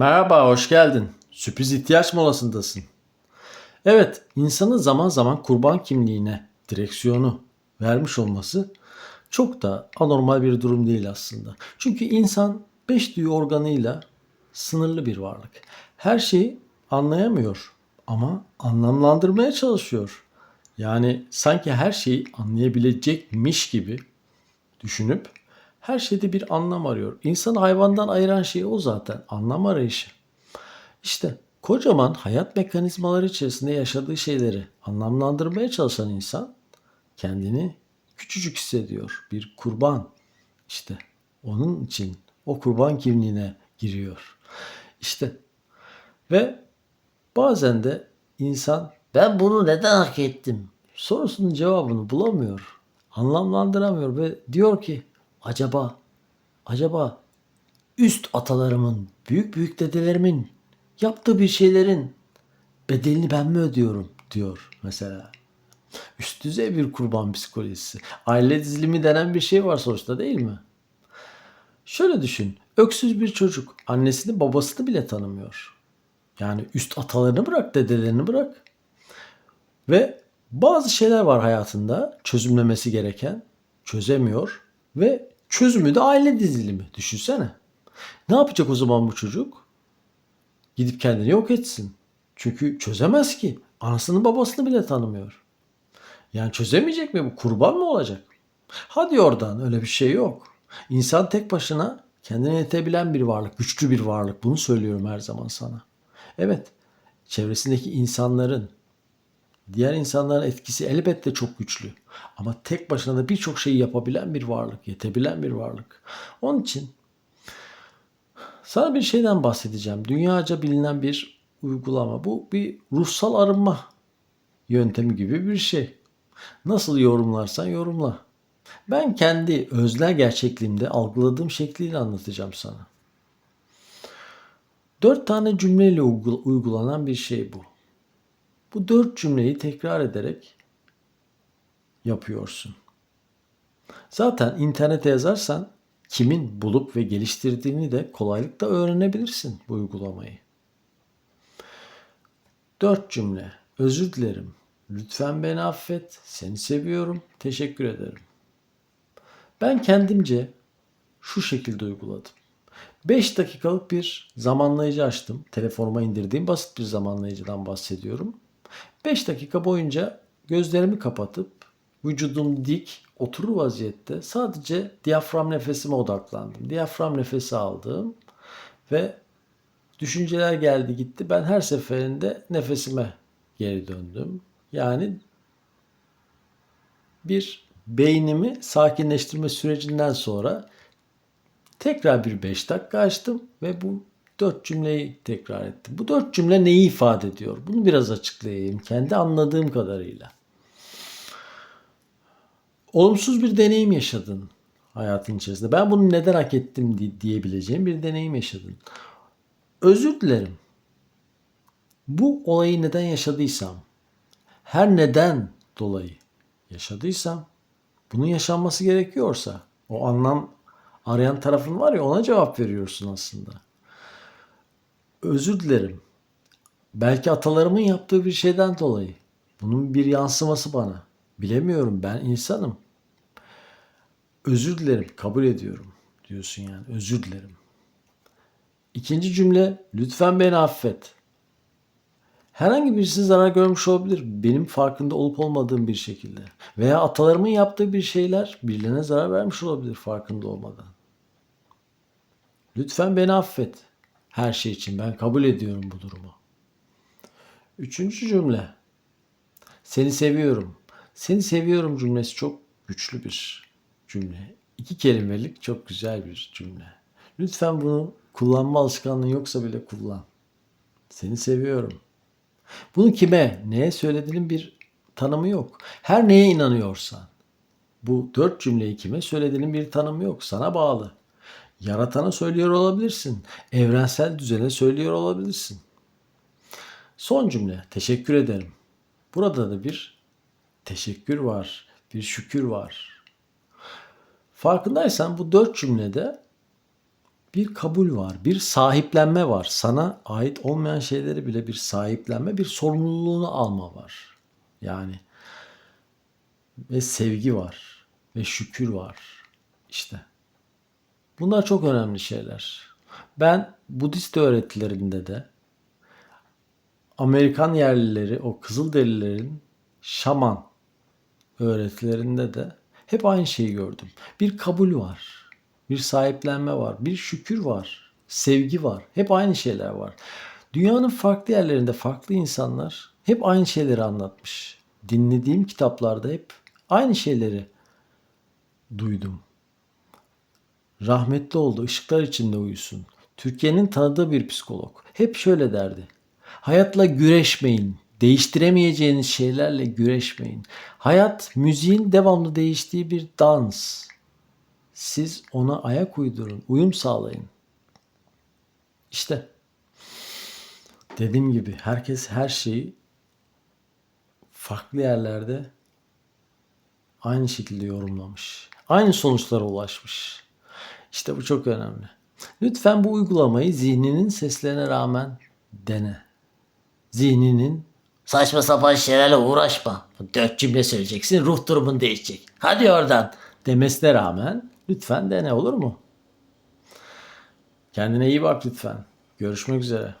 Merhaba, hoş geldin. Sürpriz ihtiyaç molasındasın. Evet, insanın zaman zaman kurban kimliğine direksiyonu vermiş olması çok da anormal bir durum değil aslında. Çünkü insan beş duyu organıyla sınırlı bir varlık. Her şeyi anlayamıyor ama anlamlandırmaya çalışıyor. Yani sanki her şeyi anlayabilecekmiş gibi düşünüp her şeyde bir anlam arıyor. İnsanı hayvandan ayıran şey o zaten. Anlam arayışı. İşte kocaman hayat mekanizmaları içerisinde yaşadığı şeyleri anlamlandırmaya çalışan insan kendini küçücük hissediyor. Bir kurban. İşte onun için o kurban kimliğine giriyor. İşte ve bazen de insan ben bunu neden hak ettim sorusunun cevabını bulamıyor. Anlamlandıramıyor ve diyor ki acaba acaba üst atalarımın, büyük büyük dedelerimin yaptığı bir şeylerin bedelini ben mi ödüyorum diyor mesela. Üst düzey bir kurban psikolojisi. Aile dizilimi denen bir şey var sonuçta değil mi? Şöyle düşün. Öksüz bir çocuk annesini babasını bile tanımıyor. Yani üst atalarını bırak, dedelerini bırak. Ve bazı şeyler var hayatında çözümlemesi gereken, çözemiyor ve çözümü de aile dizilimi. Düşünsene. Ne yapacak o zaman bu çocuk? Gidip kendini yok etsin. Çünkü çözemez ki. Anasını babasını bile tanımıyor. Yani çözemeyecek mi bu? Kurban mı olacak? Hadi oradan öyle bir şey yok. İnsan tek başına kendine yetebilen bir varlık, güçlü bir varlık. Bunu söylüyorum her zaman sana. Evet, çevresindeki insanların, diğer insanların etkisi elbette çok güçlü. Ama tek başına da birçok şeyi yapabilen bir varlık, yetebilen bir varlık. Onun için sana bir şeyden bahsedeceğim. Dünyaca bilinen bir uygulama. Bu bir ruhsal arınma yöntemi gibi bir şey. Nasıl yorumlarsan yorumla. Ben kendi öznel gerçekliğimde algıladığım şekliyle anlatacağım sana. Dört tane cümleyle uygul- uygulanan bir şey bu. Bu dört cümleyi tekrar ederek yapıyorsun. Zaten internete yazarsan kimin bulup ve geliştirdiğini de kolaylıkla öğrenebilirsin bu uygulamayı. Dört cümle. Özür dilerim. Lütfen beni affet. Seni seviyorum. Teşekkür ederim. Ben kendimce şu şekilde uyguladım. 5 dakikalık bir zamanlayıcı açtım. Telefonuma indirdiğim basit bir zamanlayıcıdan bahsediyorum. 5 dakika boyunca gözlerimi kapatıp vücudum dik, oturur vaziyette sadece diyafram nefesime odaklandım. Diyafram nefesi aldım ve düşünceler geldi gitti. Ben her seferinde nefesime geri döndüm. Yani bir beynimi sakinleştirme sürecinden sonra tekrar bir 5 dakika açtım ve bu dört cümleyi tekrar ettim. Bu dört cümle neyi ifade ediyor? Bunu biraz açıklayayım kendi anladığım kadarıyla. Olumsuz bir deneyim yaşadın hayatın içerisinde. Ben bunu neden hak ettim di- diyebileceğim bir deneyim yaşadın. Özür dilerim. Bu olayı neden yaşadıysam, her neden dolayı yaşadıysam, bunun yaşanması gerekiyorsa, o anlam arayan tarafın var ya ona cevap veriyorsun aslında. Özür dilerim. Belki atalarımın yaptığı bir şeyden dolayı. Bunun bir yansıması bana. Bilemiyorum ben insanım. Özür dilerim, kabul ediyorum diyorsun yani. Özür dilerim. İkinci cümle lütfen beni affet. Herhangi birisi zarar görmüş olabilir. Benim farkında olup olmadığım bir şekilde. Veya atalarımın yaptığı bir şeyler birilerine zarar vermiş olabilir farkında olmadan. Lütfen beni affet. Her şey için ben kabul ediyorum bu durumu. Üçüncü cümle. Seni seviyorum. Seni seviyorum cümlesi çok güçlü bir cümle. İki kelimelik çok güzel bir cümle. Lütfen bunu kullanma alışkanlığın yoksa bile kullan. Seni seviyorum. Bunu kime, neye söylediğinin bir tanımı yok. Her neye inanıyorsan. Bu dört cümleyi kime söylediğinin bir tanımı yok. Sana bağlı. Yaratana söylüyor olabilirsin. Evrensel düzene söylüyor olabilirsin. Son cümle. Teşekkür ederim. Burada da bir teşekkür var. Bir şükür var. Farkındaysan bu dört cümlede bir kabul var, bir sahiplenme var. Sana ait olmayan şeyleri bile bir sahiplenme, bir sorumluluğunu alma var. Yani ve sevgi var ve şükür var. İşte. Bunlar çok önemli şeyler. Ben Budist öğretilerinde de Amerikan yerlileri, o Kızılderililerin şaman öğretilerinde de hep aynı şeyi gördüm. Bir kabul var. Bir sahiplenme var. Bir şükür var. Sevgi var. Hep aynı şeyler var. Dünyanın farklı yerlerinde farklı insanlar hep aynı şeyleri anlatmış. Dinlediğim kitaplarda hep aynı şeyleri duydum. Rahmetli oldu, ışıklar içinde uyusun. Türkiye'nin tanıdığı bir psikolog. Hep şöyle derdi. Hayatla güreşmeyin. Değiştiremeyeceğiniz şeylerle güreşmeyin. Hayat müziğin devamlı değiştiği bir dans. Siz ona ayak uydurun, uyum sağlayın. İşte dediğim gibi herkes her şeyi farklı yerlerde aynı şekilde yorumlamış. Aynı sonuçlara ulaşmış. İşte bu çok önemli. Lütfen bu uygulamayı zihninin seslerine rağmen dene. Zihninin Saçma sapan şeylerle uğraşma. Dört cümle söyleyeceksin ruh durumun değişecek. Hadi oradan. demesine rağmen lütfen dene olur mu? Kendine iyi bak lütfen. Görüşmek üzere.